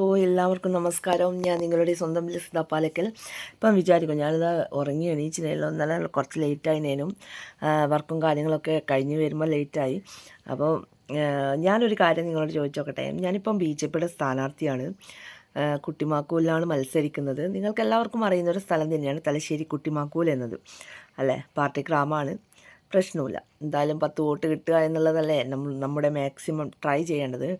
ഓ എല്ലാവർക്കും നമസ്കാരം. ഞാൻ നിങ്ങളുടെ സ്വന്തം ലിസ്ത പാലക്കൽ. ഇപ്പം വിചാരിക്കും ഞാനിത് ഉറങ്ങി എണീച്ചിനല്ലോ എന്നാലും കുറച്ച് ലേറ്റായിനേനും വർക്കും കാര്യങ്ങളൊക്കെ കഴിഞ്ഞ് വരുമ്പോൾ ലേറ്റായി അപ്പോൾ ഞാനൊരു കാര്യം നിങ്ങളോട് ചോദിച്ചോക്കട്ടെ. ഞാനിപ്പം ബി ജെ പിയുടെ സ്ഥാനാർത്ഥിയാണ് കുട്ടിമാക്കൂലിലാണ് മത്സരിക്കുന്നത്. നിങ്ങൾക്ക് എല്ലാവർക്കും അറിയുന്ന ഒരു സ്ഥലം തന്നെയാണ് തലശ്ശേരി കുട്ടിമാക്കൂൽ എന്നത്. അല്ലേ? പാർട്ടി ഗ്രാമമാണ്. പ്രശ്നമില്ല എന്തായാലും പത്ത് വോട്ട് കിട്ടുക എന്നുള്ളതല്ലേ നമ്മൾ നമ്മുടെ മാക്സിമം ട്രൈ ചെയ്യേണ്ടത്.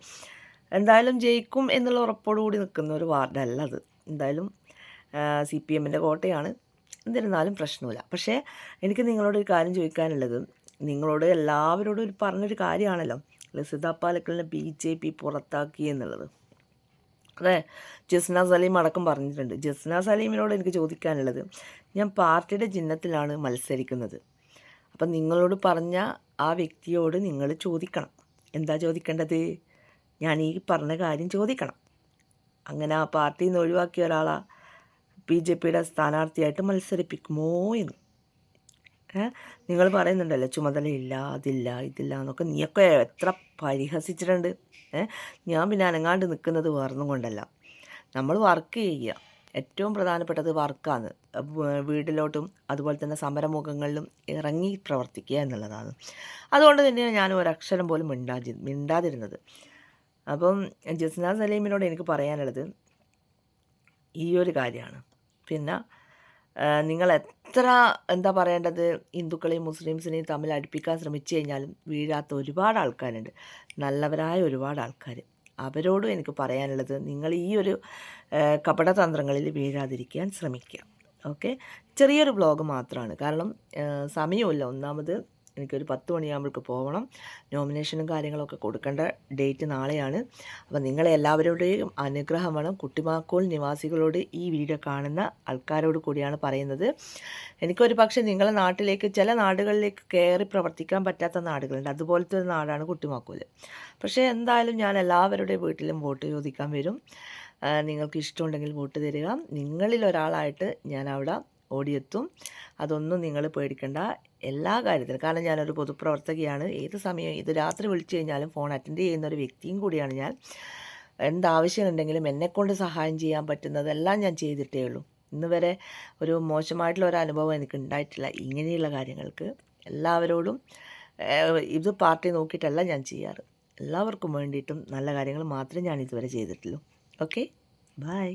എന്തായാലും ജയിക്കും എന്നുള്ള ഉറപ്പോടുകൂടി നിൽക്കുന്ന ഒരു വാർഡല്ല അത്. എന്തായാലും സി പി എമ്മിന്റെ കോട്ടയാണ്. എന്നിരുന്നാലും പ്രശ്നമില്ല. പക്ഷേ എനിക്ക് നിങ്ങളോട് ഒരു കാര്യം ചോദിക്കാനുള്ളത്. നിങ്ങളോട് എല്ലാവരോടും ഒരു പറഞ്ഞൊരു കാര്യമാണല്ലോ. ലസിത പാലക്കലിനെ ബി ജെ പി പുറത്താക്കി എന്നുള്ളത്. അതെ ജസ്ന സലീം അടക്കം പറഞ്ഞിട്ടുണ്ട്. ജസ്ന സലീമിനോട് എനിക്ക് ചോദിക്കാനുള്ളത് ഞാൻ പാർട്ടിയുടെ ചിഹ്നത്തിലാണ് മത്സരിക്കുന്നത്. അപ്പം നിങ്ങളോട് പറഞ്ഞ ആ വ്യക്തിയോട് നിങ്ങൾ ചോദിക്കണം. എന്താ ചോദിക്കേണ്ടത്? ഞാൻ ഈ പറഞ്ഞ കാര്യം ചോദിക്കണം. അങ്ങനെ ആ പാർട്ടിയിൽ നിന്ന് ഒഴിവാക്കിയ ഒരാളാ ബി ജെ പിയുടെ സ്ഥാനാർത്ഥിയായിട്ട് മത്സരിപ്പിക്കുമോ എന്ന്. നിങ്ങൾ പറയുന്നുണ്ടല്ലോ ചുമതലയില്ല അതില്ല ഇതില്ല എന്നൊക്കെ. നീയൊക്കെ എത്ര പരിഹസിച്ചിട്ടുണ്ട്. ഞാൻ പിന്നെ അനങ്ങാണ്ട് നിൽക്കുന്നത് വേറൊന്നും കൊണ്ടല്ല. നമ്മൾ വർക്ക് ചെയ്യുക. ഏറ്റവും പ്രധാനപ്പെട്ടത് വർക്കാണ്. വീട്ടിലോട്ടും അതുപോലെ തന്നെ സമരമുഖങ്ങളിലും ഇറങ്ങി പ്രവർത്തിക്കുക എന്നുള്ളതാണ്. അതുകൊണ്ട് തന്നെയാണ് ഞാൻ ഒരക്ഷരം പോലും മിണ്ടാതി മിണ്ടാതിരുന്നത്. അപ്പം ജസ്ന സലീമിനോട് എനിക്ക് പറയാനുള്ളത് ഈ ഒരു കാര്യമാണ്. പിന്നെ നിങ്ങൾ എത്ര എന്താ പറയേണ്ടത്? ഹിന്ദുക്കളെയും മുസ്ലിംസിനെയും തമ്മിൽ അടുപ്പിക്കാൻ ശ്രമിച്ചു കഴിഞ്ഞാലും വീഴാത്ത ഒരുപാട് ആൾക്കാരുണ്ട്. നല്ലവരായ ഒരുപാട് ആൾക്കാർ അവരോടും എനിക്ക് പറയാനുള്ളത് നിങ്ങൾ ഈ ഒരു കപടതന്ത്രങ്ങളിൽ വീഴാതിരിക്കാൻ ശ്രമിക്കുക. ഓക്കെ? ചെറിയൊരു ബ്ലോഗ് മാത്രമാണ്. കാരണം സമയമില്ല ഒന്നാമത് എനിക്കൊരു പത്ത് മണിയാകുമ്പോഴേക്ക് പോകണം നോമിനേഷനും കാര്യങ്ങളൊക്കെ കൊടുക്കേണ്ട ഡേറ്റ് നാളെയാണ്. അപ്പോൾ നിങ്ങളെ എല്ലാവരുടെയും അനുഗ്രഹം വേണം. കുട്ടിമാക്കോൾ നിവാസികളോട് ഈ വീഡിയോ കാണുന്ന ആൾക്കാരോട് കൂടിയാണ് പറയുന്നത്. എനിക്കൊരു പക്ഷേ നിങ്ങളെ നാട്ടിലേക്ക് ചില നാടുകളിലേക്ക് കയറി പ്രവർത്തിക്കാൻ പറ്റാത്ത നാടുകളുണ്ട്. അതുപോലത്തെ ഒരു നാടാണ് കുട്ടിമാക്കോൽ പക്ഷേ എന്തായാലും ഞാൻ എല്ലാവരുടെയും വീട്ടിലും വോട്ട് ചോദിക്കാൻ വരും. നിങ്ങൾക്ക് ഇഷ്ടമുണ്ടെങ്കിൽ വോട്ട് തരിക. നിങ്ങളിൽ ഒരാളായിട്ട് ഞാൻ അവിടെ ഓടിയെത്തും. അതൊന്നും നിങ്ങൾ പേടിക്കേണ്ട. എല്ലാ കാര്യത്തിലും കാരണം ഞാനൊരു പൊതുപ്രവർത്തകയാണ്. ഏത് സമയം ഇത് രാത്രി വിളിച്ചു കഴിഞ്ഞാലും ഫോൺ അറ്റൻഡ് ചെയ്യുന്ന ഒരു വ്യക്തിയും കൂടിയാണ് ഞാൻ. എന്താവശ്യമുണ്ടെങ്കിലും എന്നെക്കൊണ്ട് സഹായം ചെയ്യാൻ പറ്റുന്നതെല്ലാം ഞാൻ ചെയ്തിട്ടേ ഉള്ളൂ. ഇന്ന് വരെ ഒരു മോശമായിട്ടുള്ള ഒരു അനുഭവം എനിക്ക് ഉണ്ടായിട്ടില്ല. ഇങ്ങനെയുള്ള കാര്യങ്ങൾക്ക് എല്ലാവരോടും ഇത് പാർട്ടി നോക്കിയിട്ടല്ല ഞാൻ ചെയ്യാറ്. എല്ലാവർക്കും വേണ്ടിയിട്ടും നല്ല കാര്യങ്ങൾ മാത്രമേ ഞാൻ ഇതുവരെ ചെയ്തിട്ടുള്ളൂ. ഓക്കെ? ബൈ.